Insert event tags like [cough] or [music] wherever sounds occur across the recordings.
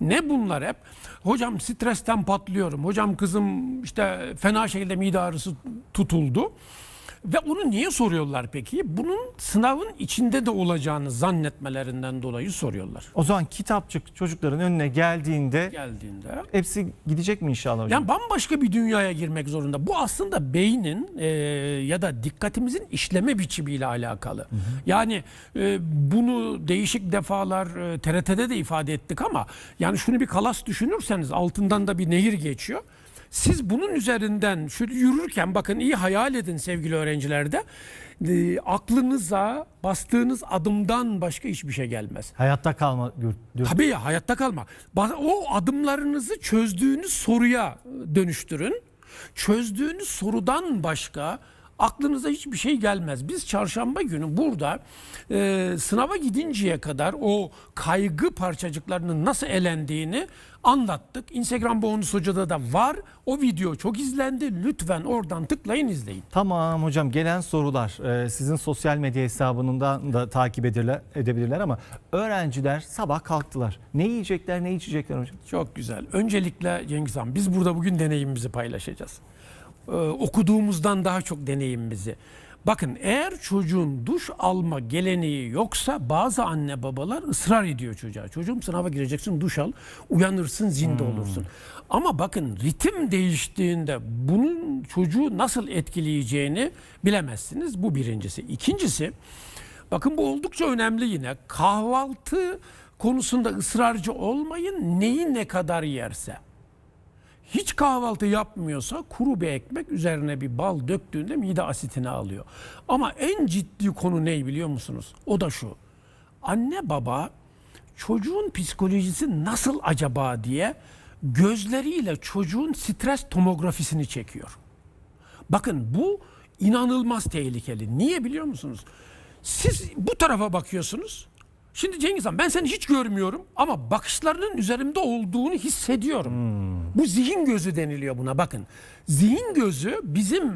Ne bunlar hep? Hocam stresten patlıyorum. Hocam kızım işte fena şekilde mide ağrısı tutuldu. Ve onu niye soruyorlar peki? Bunun sınavın içinde de olacağını zannetmelerinden dolayı soruyorlar. O zaman kitapçık çocukların önüne geldiğinde Geldiğinde hepsi gidecek mi inşallah hocam? Yani bambaşka bir dünyaya girmek zorunda. Bu aslında beynin e, ya da dikkatimizin işleme biçimiyle alakalı. Yani e, bunu değişik defalar e, TRT'de de ifade ettik ama yani şunu bir kalas düşünürseniz altından da bir nehir geçiyor. Siz bunun üzerinden şöyle yürürken bakın iyi hayal edin sevgili öğrencilerde. E, aklınıza bastığınız adımdan başka hiçbir şey gelmez. Hayatta kalma. Tabii ya hayatta kalma. O adımlarınızı çözdüğünüz soruya dönüştürün. Çözdüğünüz sorudan başka aklınıza hiçbir şey gelmez. Biz çarşamba günü burada e, sınava gidinceye kadar o kaygı parçacıklarının nasıl elendiğini anlattık. Instagram Bonus Hoca'da da var. O video çok izlendi. Lütfen oradan tıklayın izleyin. Tamam hocam gelen sorular e, sizin sosyal medya hesabından da takip edirler, edebilirler ama öğrenciler sabah kalktılar. Ne yiyecekler ne içecekler hocam? Çok güzel. Öncelikle Cengiz Han biz burada bugün deneyimimizi paylaşacağız. Ee, okuduğumuzdan daha çok deneyimimizi. Bakın eğer çocuğun duş alma geleneği yoksa bazı anne babalar ısrar ediyor çocuğa. Çocuğum sınava gireceksin duş al uyanırsın zinde olursun. Ama bakın ritim değiştiğinde bunun çocuğu nasıl etkileyeceğini bilemezsiniz. Bu birincisi. İkincisi bakın bu oldukça önemli yine kahvaltı konusunda ısrarcı olmayın neyi ne kadar yerse hiç kahvaltı yapmıyorsa kuru bir ekmek üzerine bir bal döktüğünde mide asitini alıyor. Ama en ciddi konu ne biliyor musunuz? O da şu. Anne baba çocuğun psikolojisi nasıl acaba diye gözleriyle çocuğun stres tomografisini çekiyor. Bakın bu inanılmaz tehlikeli. Niye biliyor musunuz? Siz bu tarafa bakıyorsunuz. Şimdi Cengiz Han ben seni hiç görmüyorum ama bakışlarının üzerimde olduğunu hissediyorum. Bu zihin gözü deniliyor buna bakın. Zihin gözü bizim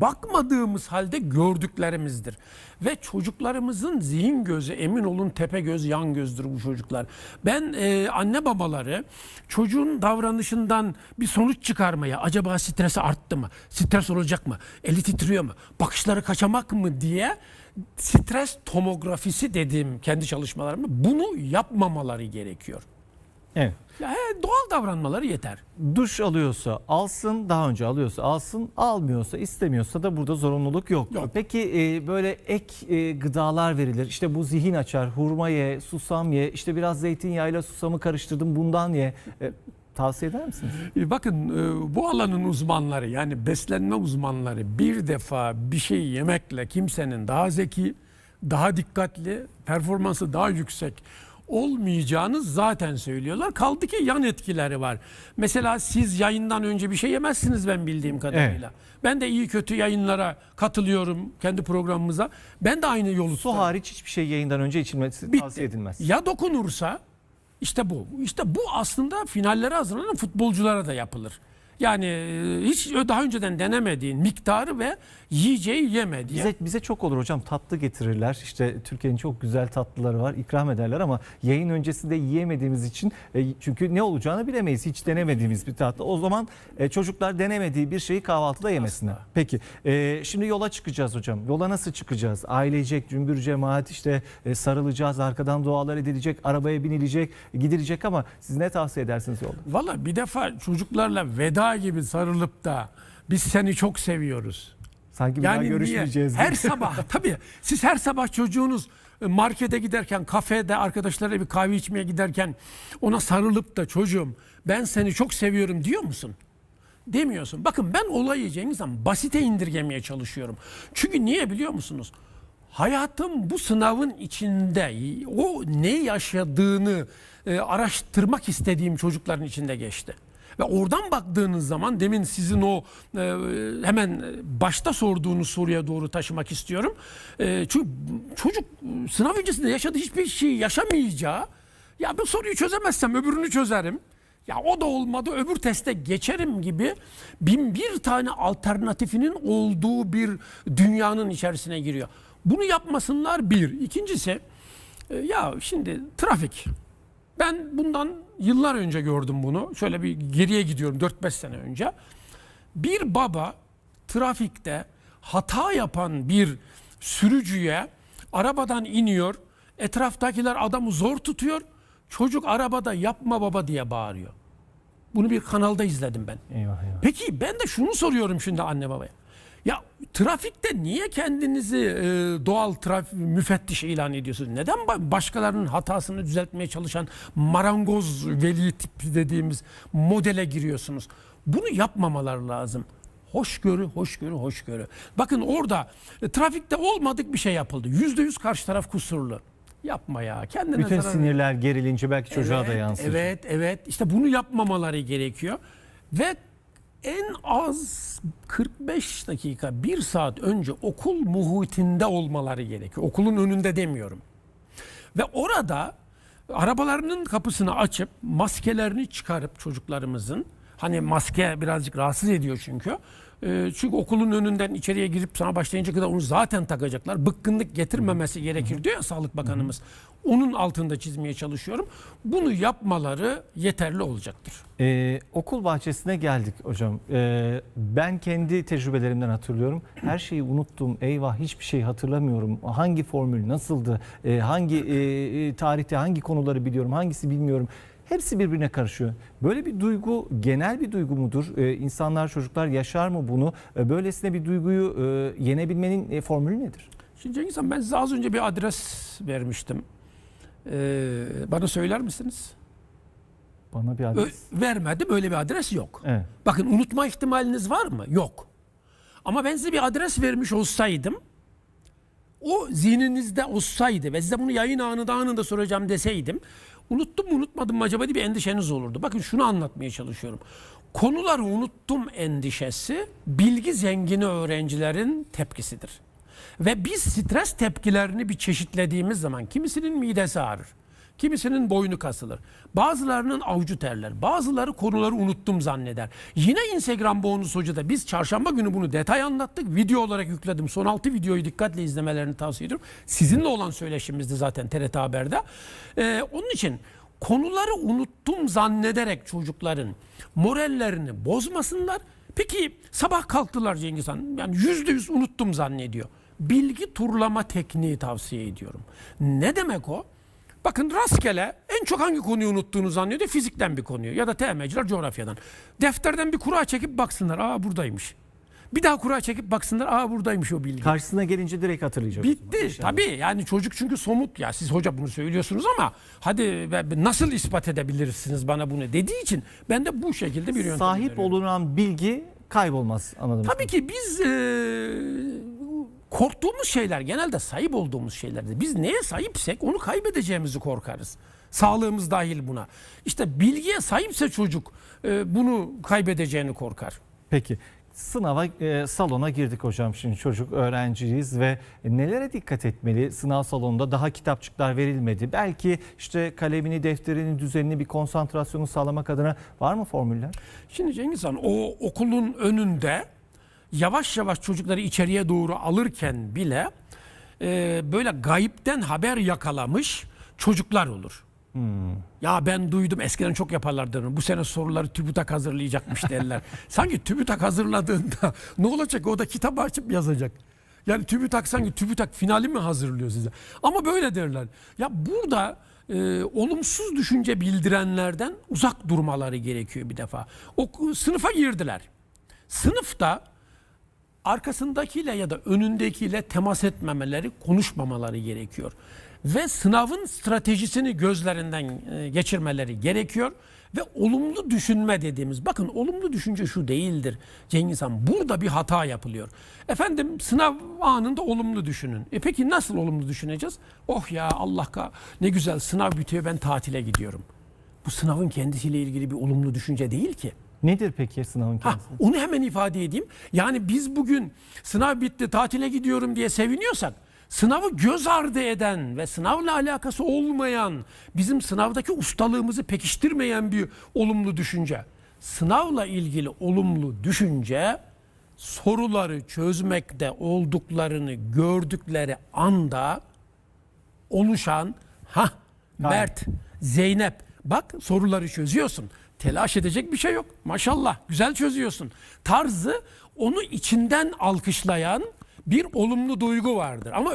bakmadığımız halde gördüklerimizdir. Ve çocuklarımızın zihin gözü emin olun tepe göz yan gözdür bu çocuklar. Ben e, anne babaları çocuğun davranışından bir sonuç çıkarmaya acaba stresi arttı mı? Stres olacak mı? Eli titriyor mu? Bakışları kaçamak mı diye stres tomografisi dediğim kendi çalışmalarımda bunu yapmamaları gerekiyor. Evet. Ya, he, doğal davranmaları yeter. Duş alıyorsa alsın, daha önce alıyorsa alsın, almıyorsa istemiyorsa da burada zorunluluk yok. Yok. Peki e, böyle ek e, gıdalar verilir. İşte bu zihin açar, hurma ye, susam ye, işte biraz zeytinyağıyla susamı karıştırdım bundan ye. E, tavsiye eder misiniz? E, Bakın e, bu alanın uzmanları yani beslenme uzmanları bir defa bir şey yemekle kimsenin daha zeki, daha dikkatli, performansı daha yüksek olmayacağını zaten söylüyorlar. Kaldı ki yan etkileri var. Mesela siz yayından önce bir şey yemezsiniz ben bildiğim kadarıyla. Ben de iyi kötü yayınlara katılıyorum kendi programımıza. Ben de aynı yolu Su tutarım. hariç hiçbir şey yayından önce içilmesi Bitti. tavsiye edilmez. Ya dokunursa işte bu. İşte bu aslında finallere hazırlanan futbolculara da yapılır. Yani e, hiç daha önceden denemediğin miktarı ve yiyeceği yeme diye. Bize, bize çok olur hocam tatlı getirirler. İşte Türkiye'nin çok güzel tatlıları var ikram ederler ama yayın öncesinde yiyemediğimiz için e, çünkü ne olacağını bilemeyiz. Hiç denemediğimiz bir tatlı. O zaman e, çocuklar denemediği bir şeyi kahvaltıda yemesinler. Peki e, şimdi yola çıkacağız hocam. Yola nasıl çıkacağız? Ailecek, cümbür cemaat işte e, sarılacağız. Arkadan dualar edilecek, arabaya binilecek, gidilecek ama siz ne tavsiye edersiniz yolda? Valla bir defa çocuklarla veda gibi sarılıp da biz seni çok seviyoruz. Sanki bir daha niye? görüşmeyeceğiz. Her sabah [laughs] tabii siz her sabah çocuğunuz e, markete giderken, kafede arkadaşlarıyla bir kahve içmeye giderken ona sarılıp da çocuğum ben seni çok seviyorum diyor musun? Demiyorsun. Bakın ben olayı Cengiz Han basite indirgemeye çalışıyorum. Çünkü niye biliyor musunuz? Hayatım bu sınavın içinde o ne yaşadığını e, araştırmak istediğim çocukların içinde geçti. Ve oradan baktığınız zaman demin sizin o e, hemen başta sorduğunuz soruya doğru taşımak istiyorum. E, çünkü çocuk sınav öncesinde yaşadığı hiçbir şey yaşamayacağı ya bu soruyu çözemezsem öbürünü çözerim. Ya o da olmadı öbür teste geçerim gibi bin bir tane alternatifinin olduğu bir dünyanın içerisine giriyor. Bunu yapmasınlar bir. İkincisi e, ya şimdi trafik. Ben bundan yıllar önce gördüm bunu. Şöyle bir geriye gidiyorum 4-5 sene önce. Bir baba trafikte hata yapan bir sürücüye arabadan iniyor. Etraftakiler adamı zor tutuyor. Çocuk arabada yapma baba diye bağırıyor. Bunu bir kanalda izledim ben. Eyvah eyvah. Peki ben de şunu soruyorum şimdi anne babaya. Ya trafikte niye kendinizi e, doğal trafik müfettiş ilan ediyorsunuz? Neden ba- başkalarının hatasını düzeltmeye çalışan marangoz veli tipi dediğimiz modele giriyorsunuz? Bunu yapmamaları lazım. Hoşgörü, hoşgörü, hoşgörü. Bakın orada e, trafikte olmadık bir şey yapıldı. Yüzde yüz karşı taraf kusurlu. Yapma ya. Kendine Bütün zarar- sinirler gerilince belki çocuğa da yansır. Evet, evet. İşte bunu yapmamaları gerekiyor. Ve en az 45 dakika, 1 saat önce okul muhitinde olmaları gerekiyor. Okulun önünde demiyorum. Ve orada arabalarının kapısını açıp maskelerini çıkarıp çocuklarımızın hani maske birazcık rahatsız ediyor çünkü. Ee, çünkü okulun önünden içeriye girip sana başlayınca kadar onu zaten takacaklar. Bıkkınlık getirmemesi gerekir diyor ya Sağlık Bakanımız. Onun altında çizmeye çalışıyorum. Bunu yapmaları yeterli olacaktır. Ee, okul bahçesine geldik hocam. Ee, ben kendi tecrübelerimden hatırlıyorum. Her şeyi unuttum. Eyvah hiçbir şey hatırlamıyorum. Hangi formül nasıldı? Ee, hangi e, e, tarihte hangi konuları biliyorum? Hangisi bilmiyorum. Hepsi birbirine karışıyor. Böyle bir duygu genel bir duygu mudur? Ee, insanlar, çocuklar yaşar mı bunu? Ee, böylesine bir duyguyu e, yenebilmenin e, formülü nedir? Şimdi Cengiz Han ben size az önce bir adres vermiştim. Ee, bana söyler misiniz? Bana bir Ö- adres. vermedim öyle bir adres yok. Evet. Bakın unutma ihtimaliniz var mı? Yok. Ama ben size bir adres vermiş olsaydım o zihninizde olsaydı ve size bunu yayın anında anında soracağım deseydim unuttum mu unutmadım mı acaba diye bir endişeniz olurdu. Bakın şunu anlatmaya çalışıyorum. Konuları unuttum endişesi bilgi zengini öğrencilerin tepkisidir. Ve biz stres tepkilerini bir çeşitlediğimiz zaman kimisinin midesi ağrır. Kimisinin boynu kasılır. Bazılarının avucu terler. Bazıları konuları unuttum zanneder. Yine Instagram bonus hocada biz çarşamba günü bunu detay anlattık. Video olarak yükledim. Son 6 videoyu dikkatle izlemelerini tavsiye ediyorum. Sizinle olan söyleşimizdi zaten TRT Haber'de. Ee, onun için konuları unuttum zannederek çocukların morallerini bozmasınlar. Peki sabah kalktılar Cengiz Han. Yani yüzde yüz unuttum zannediyor. Bilgi turlama tekniği tavsiye ediyorum. Ne demek o? Bakın rastgele en çok hangi konuyu unuttuğunu zannediyor? Fizikten bir konuyu ya da TM'ciler coğrafyadan. Defterden bir kura çekip baksınlar. Aa buradaymış. Bir daha kura çekip baksınlar. Aa buradaymış o bilgi. Karşısına gelince direkt hatırlayacak. Bitti. Tabii yani çocuk çünkü somut ya siz hoca bunu söylüyorsunuz ama hadi nasıl ispat edebilirsiniz bana bunu dediği için ben de bu şekilde bir yöntem Sahip öneriyorum. olunan bilgi kaybolmaz anladım. Tabii ki biz e, korktuğumuz şeyler genelde sahip olduğumuz şeylerdir. Biz neye sahipsek onu kaybedeceğimizi korkarız. Sağlığımız dahil buna. İşte bilgiye sahipse çocuk e, bunu kaybedeceğini korkar. Peki sınava e, salona girdik hocam şimdi çocuk öğrenciyiz ve nelere dikkat etmeli? Sınav salonunda daha kitapçıklar verilmedi. Belki işte kalemini, defterini, düzenini bir konsantrasyonu sağlamak adına var mı formüller? Şimdi Cengiz Han o okulun önünde yavaş yavaş çocukları içeriye doğru alırken bile e, böyle gayipten haber yakalamış çocuklar olur. Ya ben duydum eskiden çok yaparlardı. Bu sene soruları TÜBİTAK hazırlayacakmış derler. [laughs] Sanki TÜBİTAK hazırladığında ne olacak o da kitabı açıp yazacak. Yani TÜBİTAK sanki TÜBİTAK finali mi hazırlıyor size? Ama böyle derler. Ya burada e, olumsuz düşünce bildirenlerden uzak durmaları gerekiyor bir defa. O sınıfa girdiler. Sınıfta arkasındakiyle ya da önündekiyle temas etmemeleri, konuşmamaları gerekiyor. Ve sınavın stratejisini gözlerinden e, geçirmeleri gerekiyor. Ve olumlu düşünme dediğimiz, bakın olumlu düşünce şu değildir Cengiz Han. Burada bir hata yapılıyor. Efendim sınav anında olumlu düşünün. E peki nasıl olumlu düşüneceğiz? Oh ya Allah ka ne güzel sınav bitiyor ben tatile gidiyorum. Bu sınavın kendisiyle ilgili bir olumlu düşünce değil ki. Nedir peki sınavın Ha, kendisi? onu hemen ifade edeyim. Yani biz bugün sınav bitti tatile gidiyorum diye seviniyorsak sınavı göz ardı eden ve sınavla alakası olmayan bizim sınavdaki ustalığımızı pekiştirmeyen bir olumlu düşünce. Sınavla ilgili olumlu düşünce soruları çözmekte olduklarını gördükleri anda oluşan ha Mert, Zeynep Bak soruları çözüyorsun. Telaş edecek bir şey yok. Maşallah güzel çözüyorsun. Tarzı onu içinden alkışlayan bir olumlu duygu vardır. Ama